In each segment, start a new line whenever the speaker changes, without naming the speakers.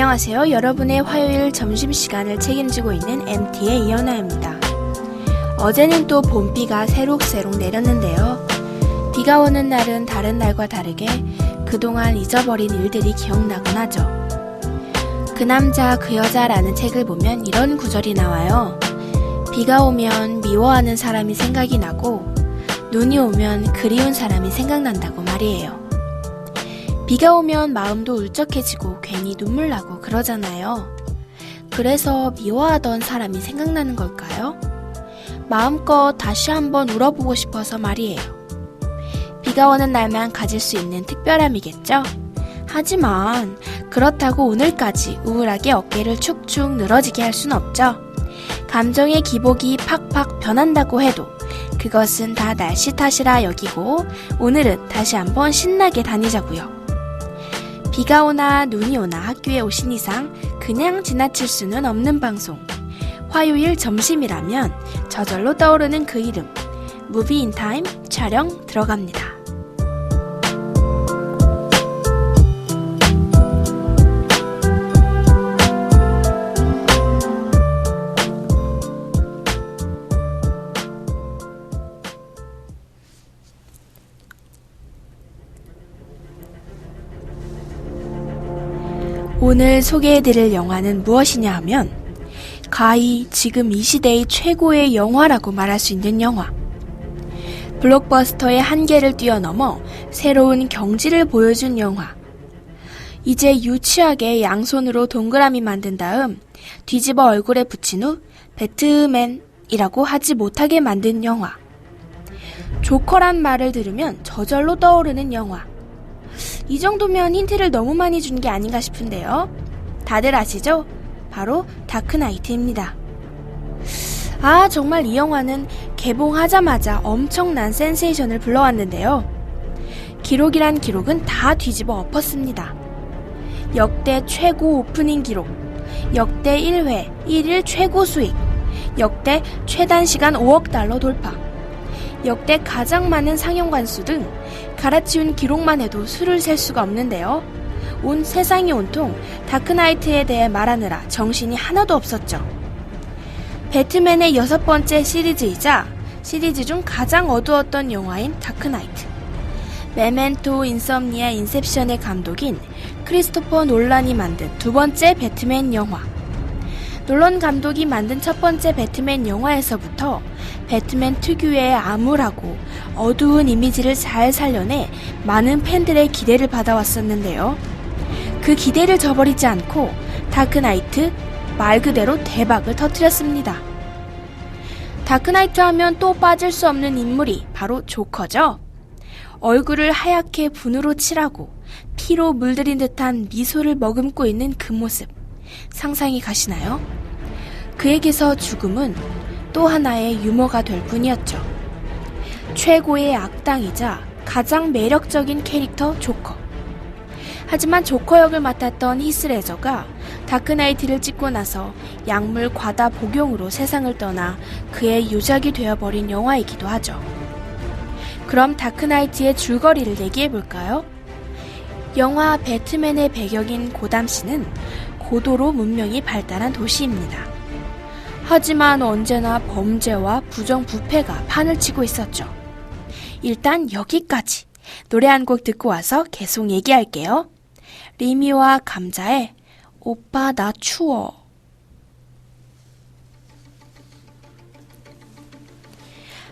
안녕하세요. 여러분의 화요일 점심시간을 책임지고 있는 MT의 이현아입니다. 어제는 또 봄비가 새록새록 내렸는데요. 비가 오는 날은 다른 날과 다르게 그동안 잊어버린 일들이 기억나곤 하죠. 그 남자, 그 여자라는 책을 보면 이런 구절이 나와요. 비가 오면 미워하는 사람이 생각이 나고, 눈이 오면 그리운 사람이 생각난다고 말이에요. 비가 오면 마음도 울적해지고 괜히 눈물 나고 그러잖아요. 그래서 미워하던 사람이 생각나는 걸까요? 마음껏 다시 한번 울어보고 싶어서 말이에요. 비가 오는 날만 가질 수 있는 특별함이겠죠? 하지만 그렇다고 오늘까지 우울하게 어깨를 축축 늘어지게 할 순 없죠. 감정의 기복이 팍팍 변한다고 해도 그것은 다 날씨 탓이라 여기고 오늘은 다시 한번 신나게 다니자고요. 비가 오나 눈이 오나 학교에 오신 이상 그냥 지나칠 수는 없는 방송. 화요일 점심이라면 저절로 떠오르는 그 이름. 무비 인타임 촬영 들어갑니다. 오늘 소개해드릴 영화는 무엇이냐 하면 가히 지금 이 시대의 최고의 영화라고 말할 수 있는 영화. 블록버스터의 한계를 뛰어넘어 새로운 경지를 보여준 영화. 이제 유치하게 양손으로 동그라미 만든 다음 뒤집어 얼굴에 붙인 후 배트맨이라고 하지 못하게 만든 영화. 조커란 말을 들으면 저절로 떠오르는 영화. 이 정도면 힌트를 너무 많이 준 게 아닌가 싶은데요. 다들 아시죠? 바로 다크나이트입니다. 아, 정말 이 영화는 개봉하자마자 엄청난 센세이션을 불러왔는데요. 기록이란 기록은 다 뒤집어 엎었습니다. 역대 최고 오프닝 기록, 역대 1회 1일 최고 수익, 역대 최단 시간 5억 달러 돌파, 역대 가장 많은 상영관 수 등 갈아치운 기록만 해도 수를 셀 수가 없는데요. 온 세상이 온통 다크나이트에 대해 말하느라 정신이 하나도 없었죠. 배트맨의 여섯 번째 시리즈이자 시리즈 중 가장 어두웠던 영화인 다크나이트. 메멘토, 인썸니아, 인셉션의 감독인 크리스토퍼 놀란이 만든 두 번째 배트맨 영화. 놀런 감독이 만든 첫 번째 배트맨 영화에서부터 배트맨 특유의 암울하고 어두운 이미지를 잘 살려내 많은 팬들의 기대를 받아왔었는데요. 그 기대를 저버리지 않고 다크나이트 말 그대로 대박을 터뜨렸습니다. 다크나이트 하면 또 빠질 수 없는 인물이 바로 조커죠. 얼굴을 하얗게 분으로 칠하고 피로 물들인 듯한 미소를 머금고 있는 그 모습 상상이 가시나요? 그에게서 죽음은 또 하나의 유머가 될 뿐이었죠. 최고의 악당이자 가장 매력적인 캐릭터 조커. 하지만 조커 역을 맡았던 히스레저가 다크나이트를 찍고 나서 약물 과다 복용으로 세상을 떠나 그의 유작이 되어버린 영화이기도 하죠. 그럼 다크나이트의 줄거리를 얘기해 볼까요? 영화 배트맨의 배경인 고담시는 고도로 문명이 발달한 도시입니다. 하지만 언제나 범죄와 부정부패가 판을 치고 있었죠. 일단 여기까지. 노래 한 곡 듣고 와서 계속 얘기할게요. 리미와 감자의 오빠 나 추워.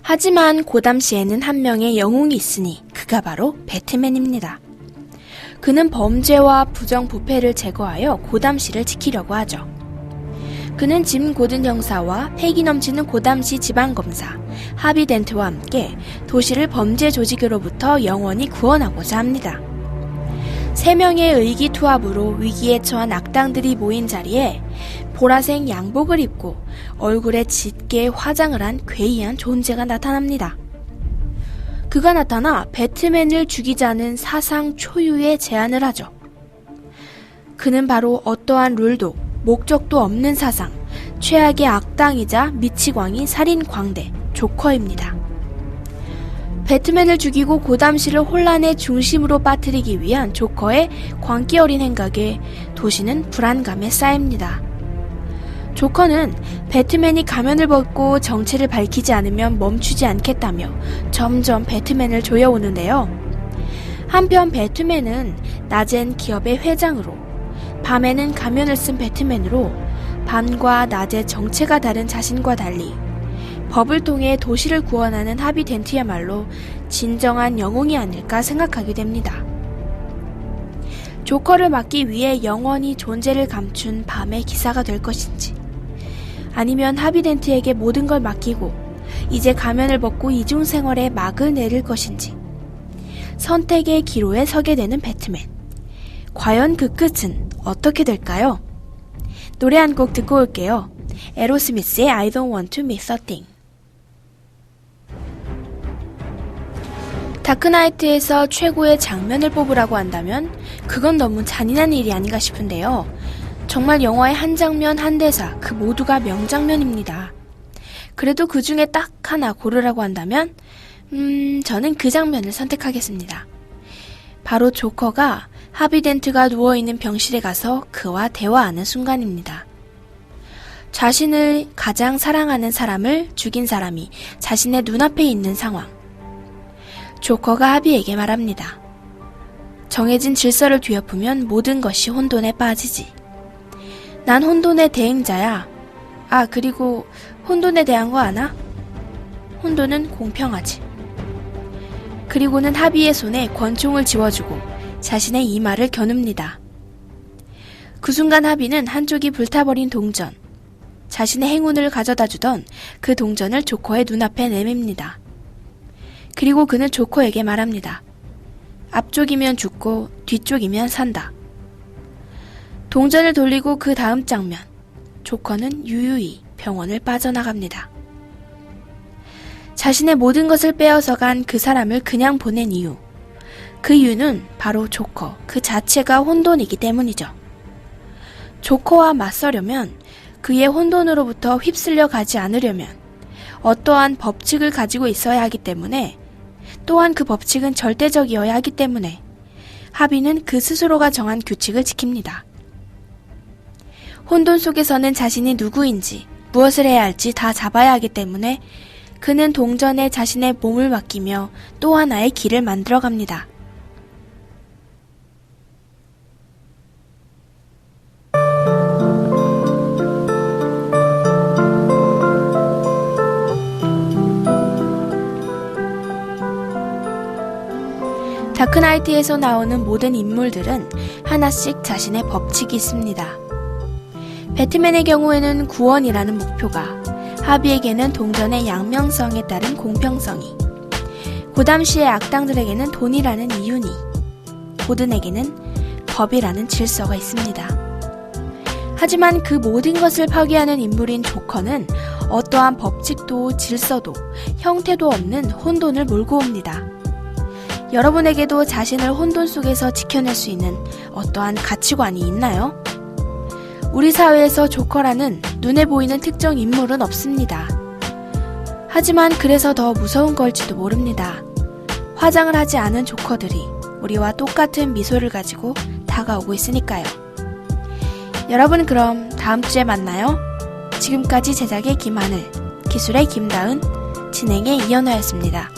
하지만 고담시에는 한 명의 영웅이 있으니 그가 바로 배트맨입니다. 그는 범죄와 부정부패를 제거하여 고담시를 지키려고 하죠. 그는 짐 고든 형사와 패기 넘치는 고담시 지방검사 하비덴트와 함께 도시를 범죄 조직으로부터 영원히 구원하고자 합니다. 세 명의 의기투합으로 위기에 처한 악당들이 모인 자리에 보라색 양복을 입고 얼굴에 짙게 화장을 한 괴이한 존재가 나타납니다. 그가 나타나 배트맨을 죽이자는 사상 초유의 제안을 하죠. 그는 바로 어떠한 룰도 목적도 없는 사상, 최악의 악당이자 미치광이 살인 광대, 조커입니다. 배트맨을 죽이고 고담시를 혼란의 중심으로 빠뜨리기 위한 조커의 광기 어린 행각에 도시는 불안감에 쌓입니다. 조커는 배트맨이 가면을 벗고 정체를 밝히지 않으면 멈추지 않겠다며 점점 배트맨을 조여오는데요. 한편 배트맨은 낮엔 기업의 회장으로, 밤에는 가면을 쓴 배트맨으로 밤과 낮의 정체가 다른 자신과 달리 법을 통해 도시를 구원하는 하비 덴트야말로 진정한 영웅이 아닐까 생각하게 됩니다. 조커를 막기 위해 영원히 존재를 감춘 밤의 기사가 될 것인지, 아니면 하비 덴트에게 모든 걸 맡기고 이제 가면을 벗고 이중 생활에 막을 내릴 것인지, 선택의 기로에 서게 되는 배트맨. 과연 그 끝은 어떻게 될까요? 노래 한 곡 듣고 올게요. 에로스미스의 I don't want to miss a thing. 다크나이트에서 최고의 장면을 뽑으라고 한다면 그건 너무 잔인한 일이 아닌가 싶은데요. 정말 영화의 한 장면 한 대사 그 모두가 명장면입니다. 그래도 그 중에 딱 하나 고르라고 한다면 음, 저는 그 장면을 선택하겠습니다. 바로 조커가 하비덴트가 누워있는 병실에 가서 그와 대화하는 순간입니다. 자신을 가장 사랑하는 사람을 죽인 사람이 자신의 눈앞에 있는 상황. 조커가 하비에게 말합니다. 정해진 질서를 뒤엎으면 모든 것이 혼돈에 빠지지. 난 혼돈의 대행자야. 아, 그리고 혼돈에 대한 거 아나? 혼돈은 공평하지. 그리고는 하비의 손에 권총을 지워주고 자신의 이마를 겨눕니다. 그 순간 하비는 한쪽이 불타버린 동전, 자신의 행운을 가져다 주던 그 동전을 조커의 눈앞에 내밉니다. 그리고 그는 조커에게 말합니다. 앞쪽이면 죽고 뒤쪽이면 산다. 동전을 돌리고 그 다음 장면, 조커는 유유히 병원을 빠져나갑니다. 자신의 모든 것을 빼앗아간 그 사람을 그냥 보낸 이유. 그 이유는 바로 조커 그 자체가 혼돈이기 때문이죠. 조커와 맞서려면 그의 혼돈으로부터 휩쓸려 가지 않으려면 어떠한 법칙을 가지고 있어야 하기 때문에 또한 그 법칙은 절대적이어야 하기 때문에 하비는 그 스스로가 정한 규칙을 지킵니다. 혼돈 속에서는 자신이 누구인지 무엇을 해야 할지 다 잡아야 하기 때문에 그는 동전에 자신의 몸을 맡기며 또 하나의 길을 만들어 갑니다. 다크나이트에서 나오는 모든 인물들은 하나씩 자신의 법칙이 있습니다. 배트맨의 경우에는 구원이라는 목표가, 하비에게는 동전의 양명성에 따른 공평성이, 고담시의 악당들에게는 돈이라는 이윤이, 고든에게는 법이라는 질서가 있습니다. 하지만 그 모든 것을 파괴하는 인물인 조커는 어떠한 법칙도 질서도 형태도 없는 혼돈을 몰고 옵니다. 여러분에게도 자신을 혼돈 속에서 지켜낼 수 있는 어떠한 가치관이 있나요? 우리 사회에서 조커라는 눈에 보이는 특정 인물은 없습니다. 하지만 그래서 더 무서운 걸지도 모릅니다. 화장을 하지 않은 조커들이 우리와 똑같은 미소를 가지고 다가오고 있으니까요. 여러분 그럼 다음 주에 만나요. 지금까지 제작의 김하늘, 기술의 김다은, 진행의 이현아였습니다.